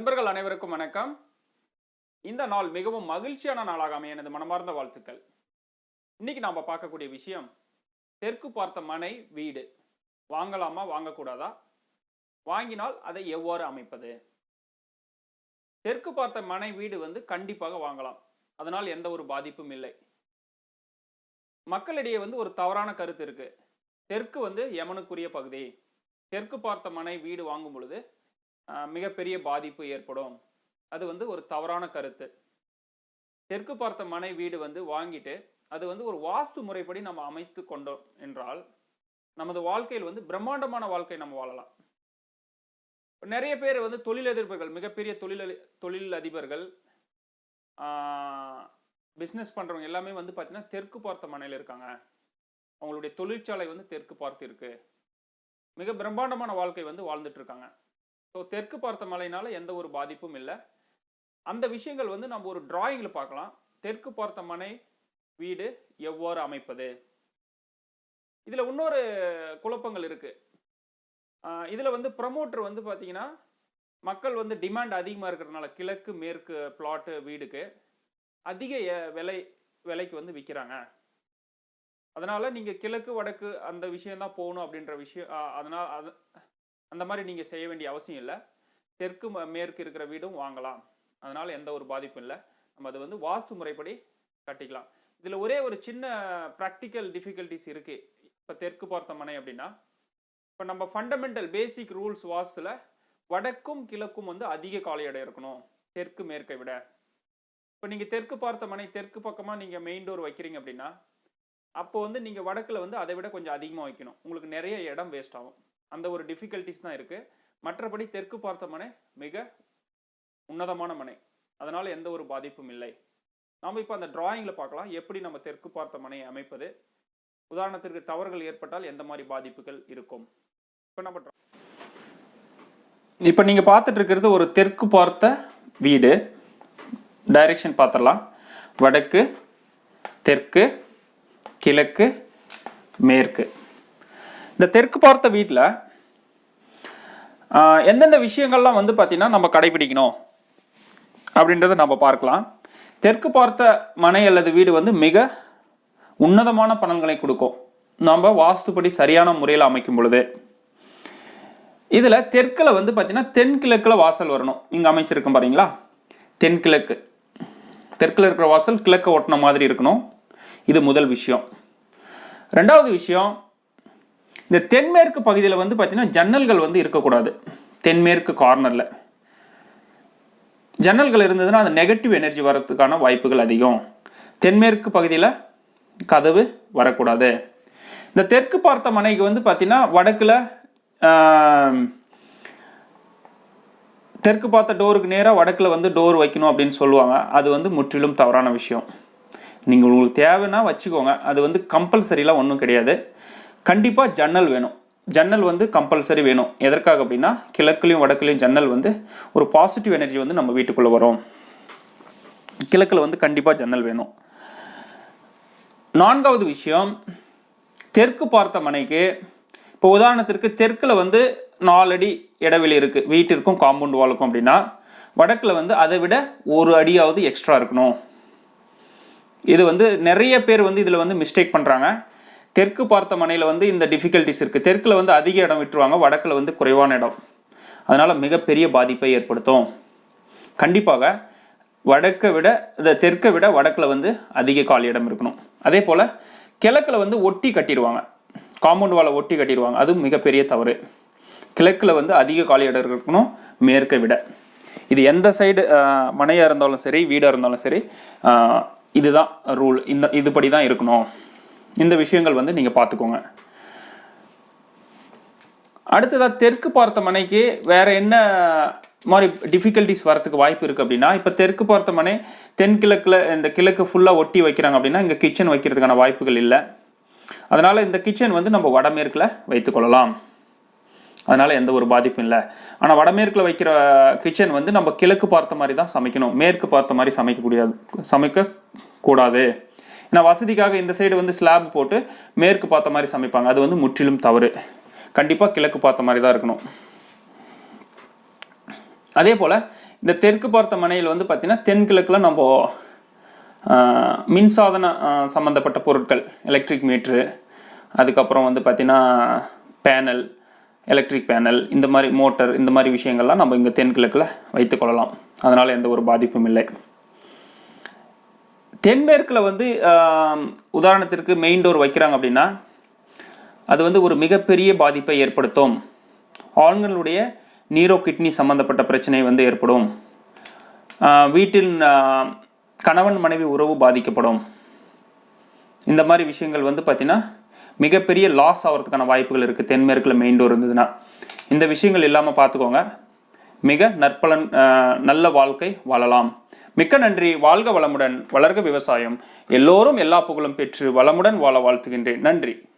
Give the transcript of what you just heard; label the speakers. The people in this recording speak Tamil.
Speaker 1: நண்பர்கள் அனைவருக்கும் வணக்கம். இந்த நாள் மிகவும் மகிழ்ச்சியான நாளாக அமைய எனது மனமார்ந்த வாழ்த்துக்கள். இன்னைக்கு நாம பார்க்கக்கூடிய விஷயம் தெற்கு பார்த்த மனை வீடு. வாங்கலாமா வாங்கக்கூடாதா? வாங்கினால் அதை எவ்வாறு அமைப்பது? தெற்கு பார்த்த மனை வீடு வந்து கண்டிப்பாக வாங்கலாம். அதனால் எந்த ஒரு பாதிப்பும் இல்லை. மக்களிடையே வந்து ஒரு தவறான கருத்து இருக்கு. தெற்கு வந்து யமனுக்குரிய பகுதி. தெற்கு பார்த்த மனை வீடு வாங்கும் பொழுது மிகப்பெரிய பாதிப்பு ஏற்படும். அது வந்து ஒரு தவறான கருத்து. தெற்கு பார்த்த மனை வீடு வந்து வாங்கிட்டு அது வந்து ஒரு வாஸ்து முறைப்படி நம்ம அமைத்து கொண்டோம் என்றால் நமது வாழ்க்கையில் வந்து பிரம்மாண்டமான வாழ்க்கை நம்ம வாழலாம். நிறைய பேர் வந்து தொழிலதிபர்கள் மிகப்பெரிய தொழில் தொழில் அதிபர்கள் பிஸ்னஸ் பண்ணுறவங்க எல்லாமே வந்து பார்த்தீங்கன்னா தெற்கு பார்த்த மனையில் இருக்காங்க. அவங்களுடைய தொழிற்சாலை வந்து தெற்கு பார்த்து இருக்கு. மிக பிரம்மாண்டமான வாழ்க்கை வந்து வாழ்ந்துட்டு இருக்காங்க. ஸோ தெற்கு பார்த்த மலையினால் எந்த ஒரு பாதிப்பும் இல்லை. அந்த விஷயங்கள் வந்து நம்ம ஒரு டிராயிங்கில் பார்க்கலாம். தெற்கு பார்த்த மனை வீடு எவ்வாறு அமைப்பது? இதில் இன்னொரு குழப்பங்கள் இருக்குது இதில் வந்து ப்ரமோட்டர் வந்து பார்த்தீங்கன்னா மக்கள் வந்து டிமாண்ட் அதிகமாக இருக்கிறதுனால கிழக்கு மேற்கு பிளாட்டு வீடுக்கு அதிக எ- விலை விலைக்கு வந்து விற்கிறாங்க அதனால் நீங்கள் கிழக்கு வடக்கு அந்த விஷயந்தான் போகணும் அப்படின்ற விஷயம் அதனால் அது அந்த மாதிரி நீங்கள் செய்ய வேண்டிய அவசியம் இல்லை. தெற்கு ம- மேற்கு இருக்கிற வீடும் வாங்கலாம். அதனால் எந்த ஒரு பாதிப்பும் இல்லை. நம்ம அது வந்து வாஸ்து முறைப்படி கட்டிக்கலாம். இதில் ஒரே ஒரு சின்ன ப்ராக்டிக்கல் டிஃபிகல்ட்டிஸ் இருக்குது இப்போ தெற்கு பார்த்த மனை அப்படின்னா இப்போ நம்ம ஃபண்டமெண்டல் பேசிக் ரூல்ஸ் வாஸ்துல வடக்கும் கிழக்கும் வந்து அதிக காலை எடை இருக்கணும். தெற்கு மேற்கை விட. இப்போ நீங்கள் தெற்கு பார்த்த மனை தெற்கு பக்கமாக நீங்கள் மெயின் டோர் வைக்கிறீங்க அப்படின்னா அப்போ வந்து நீங்கள் வடக்கில் வந்து அதை விட கொஞ்சம் அதிகமாக வைக்கணும். உங்களுக்கு நிறைய இடம் வேஸ்ட் ஆகும். அந்த ஒரு டிஃபிகல்ட்டிஸ் தான் இருக்கு. மற்றபடி தெற்கு பார்த்த மனை மிக உன்னதமான மனை. அதனால எந்த ஒரு பாதிப்பும் இல்லை. நாம் இப்போ அந்த டிராயிங்கில் பார்க்கலாம். எப்படி நம்ம தெற்கு பார்த்த மனையை அமைப்பது? உதாரணத்திற்கு தவறுகள் ஏற்பட்டால் எந்த மாதிரி பாதிப்புகள் இருக்கும்? இப்போ நம்ம இப்போ நீங்கள் பார்த்துட்டு இருக்கிறது ஒரு தெற்கு பார்த்த வீடு. டைரெக்ஷன் பார்த்துடலாம். வடக்கு தெற்கு கிழக்கு மேற்கு. இந்த தெற்கு பார்த்த வீட்டில் எந்தெந்த விஷயங்கள்லாம் வந்து பார்த்தீங்கன்னா நம்ம கடைபிடிக்கணும் அப்படின்றத நம்ம பார்க்கலாம். தெற்கு பார்த்த மனை அல்லது வீடு வந்து மிக உன்னதமான பலன்களை கொடுக்கும். நம்ம வாஸ்துப்படி சரியான முறையில் அமைக்கும் பொழுது. இதில் தெற்கில் வந்து பார்த்தீங்கன்னா தென்கிழக்கில் வாசல் வரணும். இங்கே அமைச்சிருக்கும் பாருங்களா தென்கிழக்கு தெற்கில் இருக்கிற வாசல் கிழக்க ஒட்டின மாதிரி இருக்கணும். இது முதல் விஷயம். ரெண்டாவது விஷயம் இந்த தென்மேற்கு பகுதியில் வந்து பார்த்தீங்கன்னா ஜன்னல்கள் வந்து இருக்கக்கூடாது. தென்மேற்கு கார்னரில் ஜன்னல்கள் இருந்ததுன்னா அந்த நெகட்டிவ் எனர்ஜி வர்றதுக்கான வாய்ப்புகள் அதிகம். தென்மேற்கு பகுதியில் கதவு வரக்கூடாது. இந்த தெற்கு பார்த்த மனைக்கு வந்து பார்த்திங்கன்னா வடக்கில் தெற்கு பார்த்த டோருக்கு நேராக வடக்கில் வந்து டோர் வைக்கணும் அப்படின்னு சொல்லுவாங்க. அது வந்து முற்றிலும் தவறான விஷயம். நீங்கள் உங்களுக்கு தேவைன்னா வச்சுக்கோங்க. அது வந்து கம்பல்சரிலாம் ஒன்றும் கிடையாது. கண்டிப்பாக ஜன்னல் வேணும். ஜன்னல் வந்து கம்பல்சரி வேணும். எதற்காக அப்படின்னா கிழக்குலையும் வடக்குலையும் ஜன்னல் வந்து ஒரு பாசிட்டிவ் எனர்ஜி வந்து நம்ம வீட்டுக்குள்ளே வரும். கிழக்கில் வந்து கண்டிப்பாக ஜன்னல் வேணும். நான்காவது விஷயம் தெற்கு பார்த்த மனைக்கு இப்போ உதாரணத்திற்கு தெற்கில் வந்து நாலடி இடைவெளி இருக்குது வீட்டிற்கும் காம்பவுண்ட் வாலுக்கும் அப்படின்னா வடக்கில் வந்து அதை விட ஒரு அடியாவது எக்ஸ்ட்ரா இருக்கணும். இது வந்து நிறைய பேர் வந்து இதில் வந்து மிஸ்டேக் பண்ணுறாங்க தெற்கு பார்த்த மனையில் வந்து இந்த டிஃபிகல்ட்டிஸ் இருக்குது தெற்கில் வந்து அதிக இடம் விட்டுருவாங்க. வடக்கில் வந்து குறைவான இடம். அதனால் மிகப்பெரிய பாதிப்பை ஏற்படுத்தும். கண்டிப்பாக வடக்கை விட இந்த தெற்கை விட வடக்கில் வந்து அதிக காலி இடம் இருக்கணும். அதே போல் கிழக்கில் வந்து ஒட்டி கட்டிடுவாங்க. காம்பவுண்ட் வாழை ஒட்டி கட்டிடுவாங்க. அது மிகப்பெரிய தவறு. கிழக்கில் வந்து அதிக காலி இடம் இருக்கணும் மேற்கை விட. இது எந்த சைடு மனையாக இருந்தாலும் சரி வீடாக இருந்தாலும் சரி இதுதான் ரூல் இந்த இதுபடி தான் இருக்கணும். இந்த விஷயங்கள் வந்து நீங்கள் பார்த்துக்கோங்க. அடுத்ததாக தெற்கு பார்த்த மனைக்கு வேறு என்ன மாதிரி டிஃபிகல்ட்டிஸ் வரத்துக்கு வாய்ப்பு இருக்குது அப்படின்னா இப்போ தெற்கு பார்த்த மனை தென்கிழக்கில் இந்த கிழக்கு ஃபுல்லாக ஒட்டி வைக்கிறாங்க அப்படின்னா இங்கே கிச்சன் வைக்கிறதுக்கான வாய்ப்புகள் இல்லை. அதனால் இந்த கிச்சன் வந்து நம்ம வடமேற்கில் வைத்துக்கொள்ளலாம் அதனால் எந்த ஒரு பாதிப்பும் இல்லை. ஆனால் வடமேற்கில் வைக்கிற கிச்சன் வந்து நம்ம கிழக்கு பார்த்த மாதிரி தான் சமைக்கணும். மேற்கு பார்த்த மாதிரி சமைக்கக்கூடியது சமைக்க கூடாது. ஏன்னா வசதிக்காக இந்த சைடு வந்து ஸ்லாப் போட்டு மேற்கு பார்த்த மாதிரி சமைப்பாங்க. அது வந்து முற்றிலும் தவறு. கண்டிப்பாக கிழக்கு பார்த்த மாதிரி தான் இருக்கணும். அதே போல் இந்த தெற்கு பார்த்த மனையில் வந்து பார்த்தீங்கன்னா தென்கிழக்கில் நம்ம மின்சாதன சம்மந்தப்பட்ட பொருட்கள் எலக்ட்ரிக் மீட்ரு அதுக்கப்புறம் வந்து பார்த்தீங்கன்னா பேனல் எலக்ட்ரிக் பேனல் இந்த மாதிரி மோட்டர் இந்த மாதிரி விஷயங்கள்லாம் நம்ம இங்கே தென்கிழக்கில் வைத்துக்கொள்ளலாம் அதனால் எந்த ஒரு பாதிப்பும் இல்லை. தென்மேற்கில் வந்து உதாரணத்திற்கு மெயின் டோர் வைக்கிறாங்க அப்படின்னா அது வந்து ஒரு மிகப்பெரிய பாதிப்பை ஏற்படுத்தும். ஆண்களுடைய நீரோ கிட்னி சம்பந்தப்பட்ட பிரச்சனை வந்து ஏற்படும். வீட்டில் கணவன் மனைவி உறவு பாதிக்கப்படும். இந்த மாதிரி விஷயங்கள் வந்து பார்த்திங்கன்னா மிகப்பெரிய லாஸ் ஆகிறதுக்கான வாய்ப்புகள் இருக்குது தென்மேற்கில் மெயின் டோர் இருந்ததுன்னா. இந்த விஷயங்கள் இல்லாமல் பார்த்துக்கோங்க மிக நற்பலன் நல்ல வாழ்க்கை வாழலாம். மிக்க நன்றி வாழ்க வளமுடன் வளர்க விவசாயம். எல்லோரும் எல்லா புகழும் பெற்று வளமுடன் வாழ வாழ்த்துகின்றேன். நன்றி.